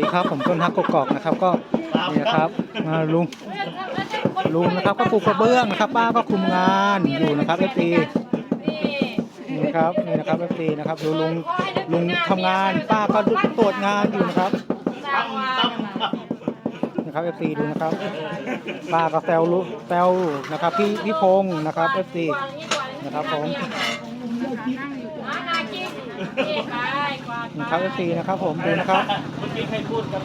ดีครับผมต้นฮักกกอกนะครับ ก็นี่นะครับมาลุงลุงนะครับก็ปลูกกระเบื้องนะครับ ป้าก็คุมงานอยู่นะครับเอฟซีนี่นะครับนี่นะครับเอฟซีนะครับดูลุงลุงทำงาน ป้าก็ตรวจงานอยู่นะครับนะครับเอฟซีดูนะครับป้าก็แซวลุแซวนะครับพี่พี่พงศ์นะครับเอฟซีนะครับผมนะครับเอฟซีนะครับผมดูนะครับ เมื่อกี้ใครพูดกับ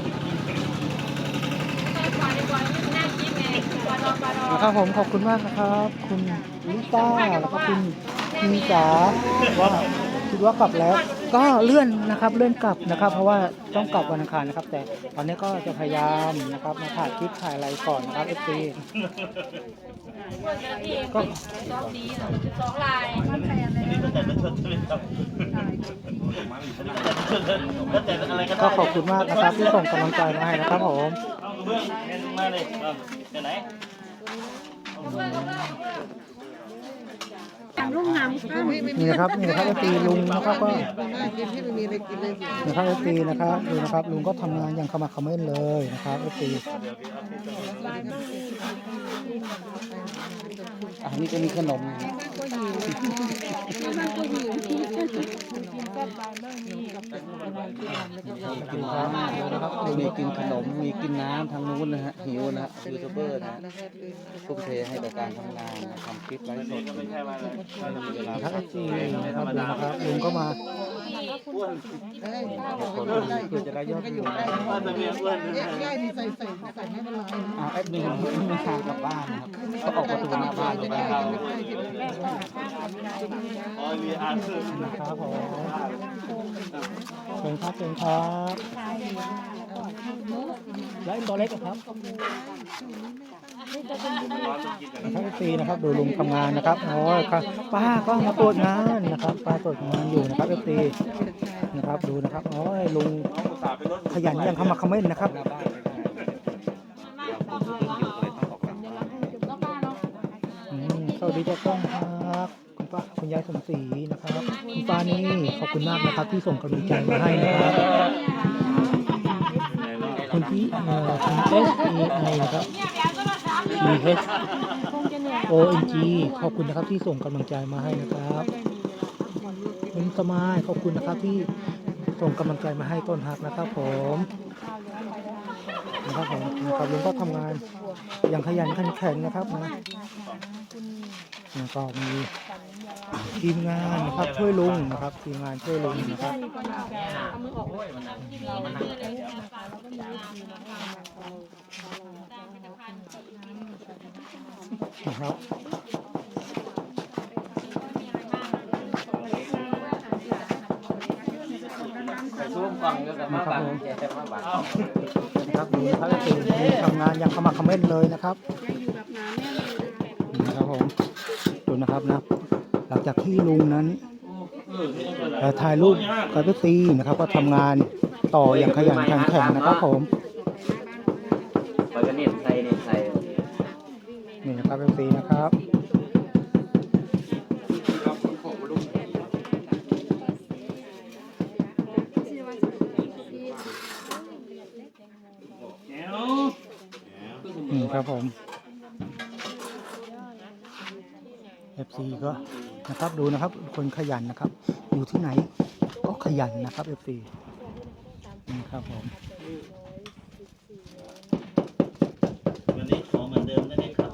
นะครับผมขอบคุณมากนะครับ คุณลิซ่าแล้วก็คุณมีจ๋าว่า คิดว่ากลับแล้วก็เลื่อนนะครับเลื่อนกลับนะครับ เพราะว่าต้องกลับวันอังคารนะครับ แต่ตอนนี้ก็จะพยายามนะครับมาถ่ายคลิปถ่ายอะไรก่อนนะครับเอฟซีก็สองลายนี่ตั้งแต่เป็นชนเลยครับตั้งแต่อะไรก็ได้ก็ขอบคุณมากนะครับที่ส่งกำลังใจมาให้นะครับผมเอากระเบื้องเห็นมาเลยเอาเดี๋ยวไหน นี่นะครับนี่นะครับเอฟซีลุงนะครับก็ไม่กินที่ไม่มีอะไรกินเลยสินะครับเอฟซีนะครับดูนะครับลุงก็ทำงานอย่างขมักเขม้นเลยนะครับเอฟซีอันนี้ก็มีขนมกินข้าวนะครับมีกินขนมมีกินน้ำทางนู้นนะฮะหิวนะฮะยูทูบเบอร์นะฮะทุ่มเทให้กับการทำงานนะทำคลิปไลฟ์สดไม่ใช่มาเลยไม่มีเวลาครับเอฟซีนะครับดูนะครับลุงก็มาเอ้ยคนเพื่อจะได้ยอดวิวนะว่าจะมีอ้วนแยกย่อยมีใส่ใส่ใส่ไม่เป็นไรนะอ่าแอดมินไม่ทางกลับบ้านนะครับเขาออกประตูหน้าบ้านจะได้เข้าอ๋อมีอ่านคือนะครับผมเชิญครับเชิญครับแล้วไอ้ตัวเล็กอะครับ นะครับเอฟซีนะครับดูลุงทำงานนะครับโอ้ยครับป้าก็มาตรวจงานนะครับป้าตรวจงานอยู่นะครับเอฟซีนะครับดูนะครับโอ้ยลุงขยันย่งขมักเขม้นนะครับหน้ามาคุมเลยต้องออกกลับสวัสดีเจ้ากล้องครับคุณป้าคุณยายสมศรีนะครับคุณป้านี่ขอบคุณมากนะครับที่ส่งกำลังใจมาให้นะครับคุณพี่เอ่อคุณเอสเอไอนะครับ E H O N G ขอบคุณนะครับที่ส่งกำลังใจมาให้นะครับคุณสมายขอบคุณนะครับที่ส่งกำลังใจมาให้ต้นฮักนะครับ ผมนะครับผมนะครับลุงก็ทำงานอย่างขยันขันแข็งนะครับนะแล้วก็มีทีมงานนะครับช่วยลุงนะครับทีมงานช่วยลุงนะครับ นะครับช่วงฟังก็แต่มาบังแกมาบังครับดูนะครับก็คือมีทำงานอย่างขมักเขม้นเลยนะครับนะครับผมดูนะครับนะ หลังจากที่ลุงนั้นถ่ายรูปกับพี่ตีนะครับ ก็ทำงานต่ออย่างขยันขันแข็งนะครับผมไปกันเน็ตไทยเน็ตไทย นี่นะครับพี่ตีนะครับ เดี๋ยว นี่ครับผม FC ก็นะครับดูนะครับคนขยันนะครับ อยู่ที่ไหนก็ขยันนะครับ FC นี่ครับผม วันนี้ขอเหมือนเดิมได้ไหมครับ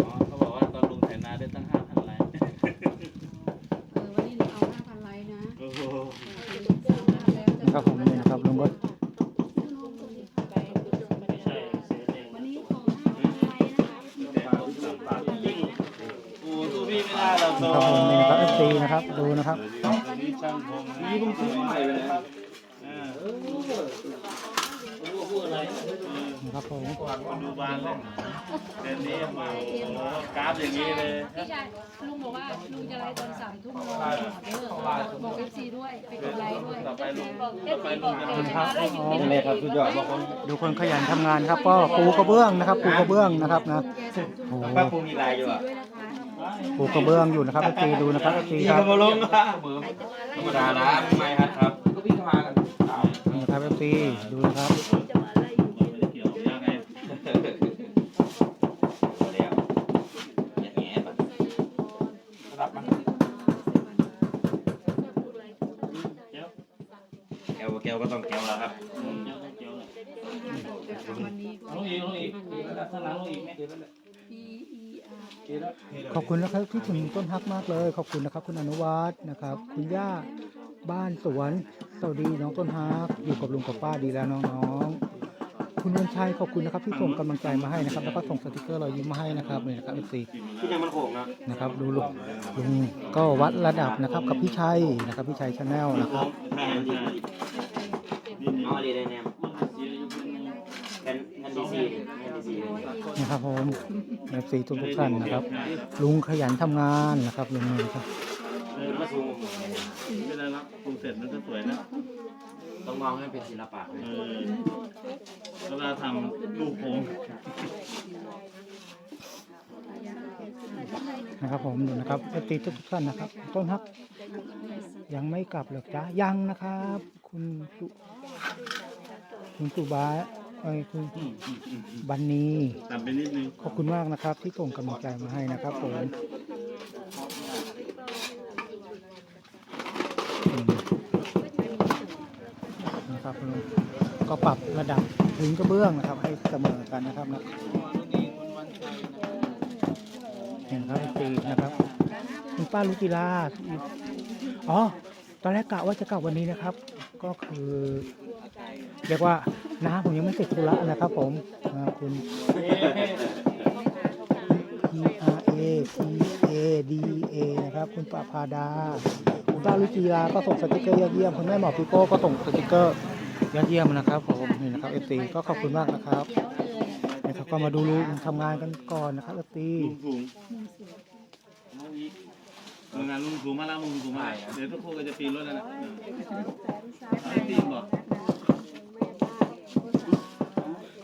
อ๋อเขาบอกว่าตอนลุงไถนาได้ตั้งห้าพันไลค์ โอ้โห นะครับผมนี่นะครับลุงก็ ไม่ใช่เสียเองวันนี้ขอโอ้สู้พี่ไม่ได้หรอก นะครับผมนี่นะครับ FC นะครับดูนะครับนี่ช่างผมนี่ผมซื้อใหม่เลยนะครับอ่าพูดอะไรนะครับผมดูบานเลยเดี๋ยวนี้โอ้โหกราฟอย่างนี้เลยพี่ชายลุงบอกว่าลุงจะไลฟ์ตอนสามทุ่มนอนเด้อบอกเอฟซีด้วยไปกดไลค์ด้วยต่อไปลุงบอกเอฟซีบอกขอบคุณครับอ๋อนี่ครับสุดยอดบางคนดูคนขยันทำงานครับ ก็ปูกระเบื้องนะครับปูกระเบื้องนะครับนะโอ้โหป้าปูมีลายอยู่อะ ปูกระเบื้องอยู่นะครับ FC ดูนะครับ FC ครับมาลงอะธรรมดานะไม่ครับครับ ก็พี่มากันนี่นะครับครับตีดูนะครับไม่ได้เกี่ยวยังไงแล้วอย่างเงี้ยป่ะแก้วแก้วแก้วก็ต้องแก้วแล้วครับลงอีกลงอีกข้างหลังลงอีกไหม ขอบคุณนะครับที่ถึงต้นฮักมากเลย ขอบคุณนะครับ คุณอนุวัฒน์นะครับ คุณย่าบ้านสวนสวัสดีน้องต้นฮักอยู่กับลุงกับป้าดีแล้วน้องๆ คุณวันชัยขอบคุณนะครับที่ส่งกำลังใจมาให้นะครับ แล้วก็ส่งสติกเกอร์รอยยิ้มมาให้นะครับนี่นะครับเอฟซีที่ยังมันโขกนะนะครับดูลุงลุงก็วัดระดับนะครับกับพี่ชัยนะครับพี่ชัยชาแนลนะครับแม่ดีเอาอะไรได้เนี่ยแผ่นแผ่นดีซีแผ่ นดีซีนะครับผมเอฟซีทุกทุกๆท่านนะครับ ลุงขยันทำงานนะครับลุงนะครับเออมาซูมไม่ได้รับปรุงเสร็จมันก็สวยนะต้องมองให้เป็นศิลปะเลยเออเวลาทำลูกโป่งนะครับผมดูนะครับเอฟซีทุกทุกๆท่านนะครับ ต้นฮักยังไม่กลับเหรอจ๊ะยังนะครับ คุณสุคุณสุบา เอ้ยคุณบันนีต่ำไปนิดนึงขอบคุณมากนะครับ ที่ส่งกำลังใจมาให้นะครับผมอืมนะครับผมก็ปรับระดับพื้นกระเบื้องนะครับ ให้เสมอกันนะครับนะเห็นครับตีนะครับคุณป้าลุกิลาอ๋อตอนแรกกะว่าจะกลับวันนี้นะครับ ก็คือ เรียกว่า น้าผมยังไม่เสร็จธุระนะครับผมอ่าคุณ P R A P A D A นะครับ คุณปาพาดา คุณป้าลุจีราก็ส่งสติกเกอร์ยอดเยี่ยม คุณแม่หมอปิโป้ก็ส่งสติกเกอร์ยอดเยี่ยมนะครับผมนี่นะครับเอฟซีก็ขอบคุณมากนะครับนะครับก็มาดูลุงทำงานกันก่อนนะครับเอฟซีงสูงลงอีกโรงานลุงสูงมาแล้วลุงสูงมาเดี๋ยวทุกคนก็จะปีนรถแล้วนะไอ้ปีนบอก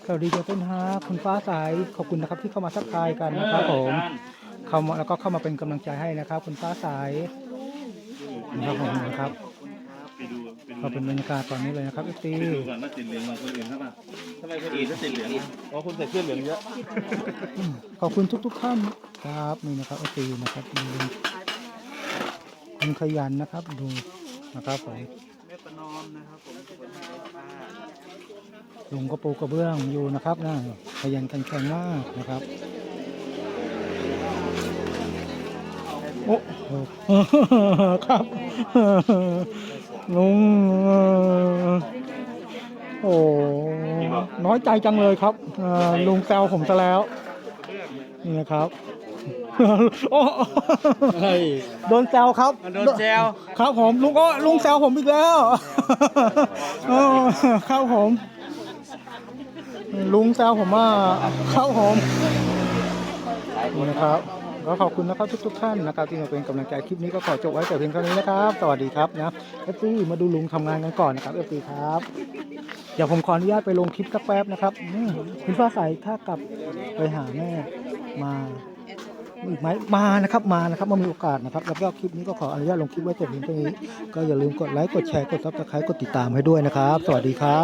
สวัสดีเจ้าต้นฮาคุณฟ้าใสขอบคุณนะครับที่เข้ามาทักทายกันนะครับผมเข้ามาแล้วก็เข้ามาเป็นกำลังใจให้นะครับ คุณฟ้าใสนะครับผมนะครับไปดูไปดูก็เป็นบรรยากาศตอนนี้เลยนะครับเอฟซีไปดูก่อนว่าติดเหลืองเหมือนคนอื่นครับป่ะทำไมคนอื่นเขาติดเหลืองอ๋อคุณใส่เสื้อเหลืองเยอะขอบคุณทุกทุกๆท่านครับนี่นะครับเอฟซีนะครับดูคุณขยันนะครับดูนะครับผม ลุงก็ปูกระเบื้องอยู่นะครับนะขยันขันแข็งมากนะครับโอ้โหครับลุงโอ้น้อยใจจังเลยครับลุงแซวผมซะแล้วนี่นะครับ โอ้โดนแซวครับโดนแซวครับผมลุงก็ลุงแซวผมอีกแล้วโอ้ครับผม ลุงแซวผมว่าครับผมนี่นะครับก็ขอบคุณนะครับทุกๆท่านนะครับที่มาเป็นกำลังใจคลิปนี้ก็ขอจบไว้แต่เพียงเท่านี้นะครับสวัสดีครับนะเอฟซีมาดูลุงทำงานกันก่อนนะครับเอฟซีครับเดี๋ยวผมขออนุญาตไปลงคลิปสักแป๊บนะครับอืมคุณฟ้าใสถ้ากลับไปหาแม่มา อีกไหมมานะครับมานะครับมามีโอกาสนะครับแล้วก็คลิปนี้ก็ขออนุญาตลงคลิปไว้แต่เพียงเท่านี้ก็อย่าลืมกดไลค์กดแชร์กดซับสไครต์กดติดตามให้ด้วยนะครับ สวัสดีครับ